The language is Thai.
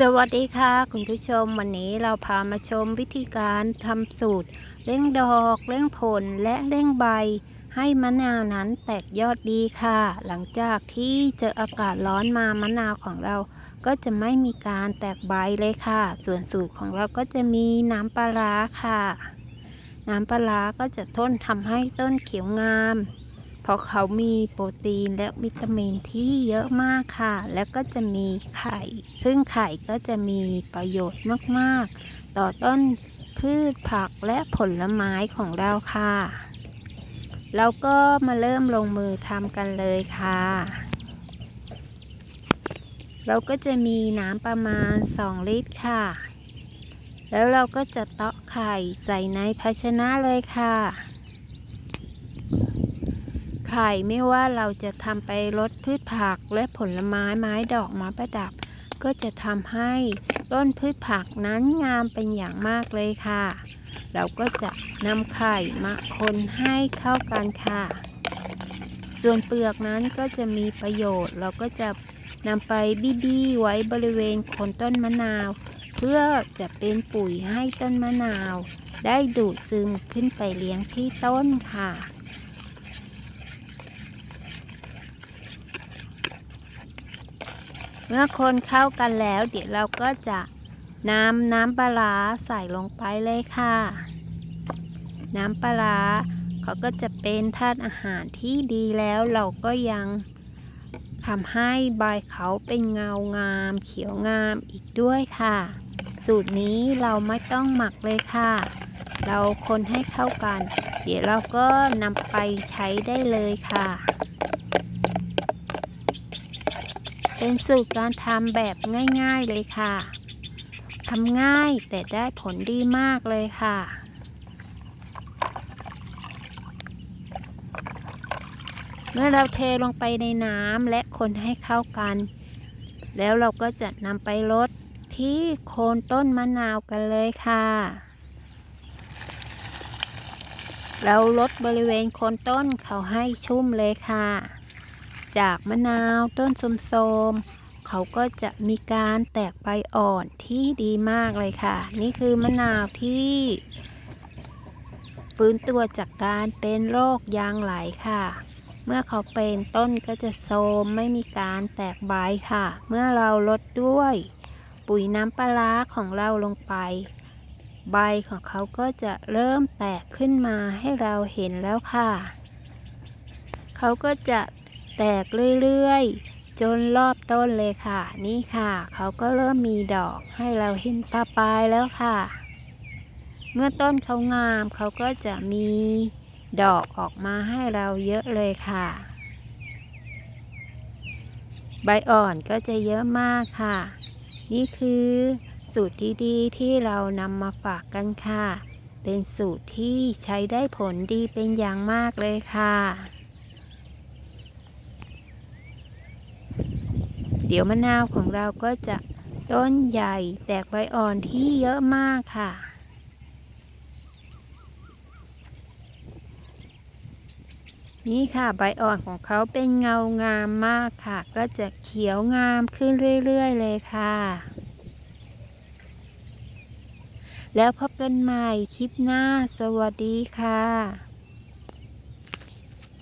สวัสดีค่ะคุณผู้ชมวันนี้เราพามาชมวิธีการทำสูตรเร่งดอกเร่งผลและเร่งใบ ให้มะนาวนั้นแตกยอดดีค่ะ หลังจากที่เจออากาศร้อนมามะนาวของเรา ก็จะไม่มีการแตกใบเลยค่ะ ส่วนสูตรของเราก็จะมีน้ำปลาค่ะ น้ำปลาร้าก็จะทนทำให้ต้นเขียวงาม เพราะเขามีโปรตีนและวิตามินที่เยอะมากค่ะ แล้วก็จะมีไข่ ซึ่งไข่ก็จะมีประโยชน์มากๆ ต่อต้นพืชผักและผลไม้ของเราค่ะเราก็มาเริ่มลงมือทำกันเลยค่ะ เราก็จะมีน้ำประมาณ 2 ลิตรค่ะ แล้วเราก็จะเตาะไข่ใส่ในภาชนะเลยค่ะ ไข่ไม่ว่าเราจะทำไปรดพืชผักและผลไม้ไม้ดอกไม้ประดับ ก็จะทำให้ต้นพืชผักนั้นงามเป็นอย่างมากเลยค่ะ เราก็จะนำไข่มาคนให้เข้ากันค่ะ ส่วนเปลือกนั้นก็จะมีประโยชน์ เราก็จะนำไปบี้ๆไว้บริเวณโคนต้นมะนาว เพื่อจะเป็นปุ๋ยให้ต้นมะนาว ได้ดูดซึมขึ้นไปเลี้ยงที่ต้นค่ะ เมื่อคนเข้ากันแล้ว เดี๋ยวเราก็จะนำน้ำปลาใส่ลงไปเลยค่ะ น้ำปลาร้าเขาก็จะเป็นธาตุอาหารที่ดีแล้วเราก็ยังทำให้ใบเขาเป็นเงางาม เขียวงามอีกด้วยค่ะ สูตรนี้เราไม่ต้องหมักเลยค่ะ เราคนให้เข้ากัน เดี๋ยวเราก็นำไปใช้ได้เลยค่ะ เป็นสูตรการทำแบบง่ายๆเลยค่ะทำง่ายแต่ได้ผลดีมากเลยค่ะเมื่อเราเทลงไปในน้ำและคนให้เข้ากัน แล้วเราก็จะนำไปลดที่โคนต้นมะนาวกันเลยค่ะ เราลดบริเวณโคนต้นเขาให้ชุ่มเลยค่ะ จากมะนาวต้นสมๆเขาก็จะมีการแตกใบอ่อนที่ดีมากเลยค่ะ นี่คือมะนาวที่ฟื้นตัวจากการเป็นโรคยางไหลค่ะ เมื่อเขาเป็นต้นก็จะโทรมไม่มีการแตกใบค่ะ เมื่อเราลดด้วย ปุ๋ยน้ำปลาของเราลงไป ใบของเขาก็จะเริ่มแตกขึ้นมาให้เราเห็นแล้วค่ะ เขาก็จะ แตกเรื่อยๆ จนรอบต้นเลยค่ะ นี่ค่ะ เขาก็เริ่มมีดอกให้เราเห็นปลาปลายแล้วค่ะ เมื่อต้นเขางามเขาก็จะมีดอกออกมาให้เราเยอะเลยค่ะ ใบอ่อนก็จะเยอะมากค่ะ นี่คือสูตรดีๆที่เรานำมาฝากกันค่ะ เป็นสูตรที่ใช้ได้ผลดีเป็นอย่างมากเลยค่ะ เดี๋ยวมะนาวของเราก็จะต้นใหญ่แตกใบอ่อนที่เยอะมากค่ะ นี่ค่ะใบอ่อนของเขาเป็นเงางามมากค่ะ ก็จะเขียวงามขึ้นเรื่อย ๆ เลยค่ะ แล้วพบกันใหม่คลิปหน้าสวัสดีค่ะ